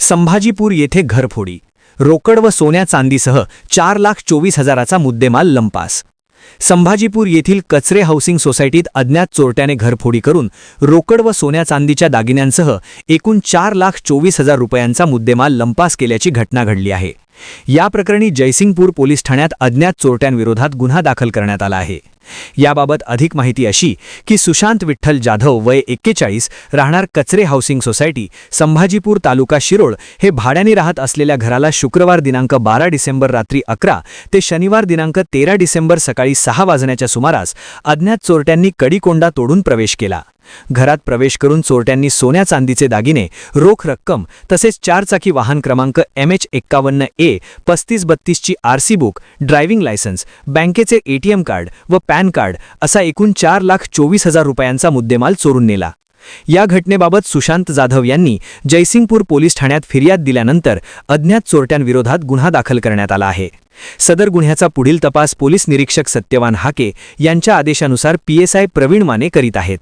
संभाजीपूर येथे घरफोडी रोकड व सोन्या चांदीसह चार लाख चोवीस हजाराचा मुद्देमाल लंपास. संभाजीपूर येथील कचरे हाऊसिंग सोसायटीत अज्ञात चोरट्याने घरफोडी करून रोकड व सोन्या चांदीच्या दागिन्यांसह एकूण चार लाख चोवीस हजार रुपयांचा मुद्देमाल लंपास केल्याची घटना घडली आहे. या प्रकरणी जयसिंगपूर पोलीस ठाण्यात अज्ञात चोरट्यांविरोधात गुन्हा दाखल करण्यात आला आहे. याबाबत अधिक माहिती अशी की सुशांत विठ्ठल जाधव वय एक्केचाळीस राहणार कचरे हाऊसिंग सोसायटी संभाजीपूर तालुका शिरोळ हे भाड्याने राहत असलेल्या घराला शुक्रवार दिनांक बारा डिसेंबर रात्री अकरा ते शनिवार दिनांक तेरा डिसेंबर सकाळी सहा वाजण्याच्या सुमारास अज्ञात चोरट्यांनी कडीकोंडा तोडून प्रवेश केला. घरात प्रवेश करून चोरट्यांनी सोन्या चांदीचे दागिने रोख रक्कम तसेच चारचाकी वाहन क्रमांक एम एच एक्कावन्न ए पस्तीस बत्तीसची आरसी बुक ड्रायव्हिंग लायसन्स बँकेचे एटीएम कार्ड व पॅन कार्ड असा एकूण चार लाख चोवीस हजार रुपयांचा मुद्देमाल चोरून नेला. या घटनेबाबत सुशांत जाधव यांनी जयसिंगपूर पोलीस ठाण्यात फिर्याद दिल्यानंतर अज्ञात चोरट्यांविरोधात गुन्हा दाखल करण्यात आला आहे. सदर गुन्ह्याचा पुढील तपास पोलीस निरीक्षक सत्यवान हाके यांच्या आदेशानुसार पीएसआय प्रवीण माने करीत आहेत.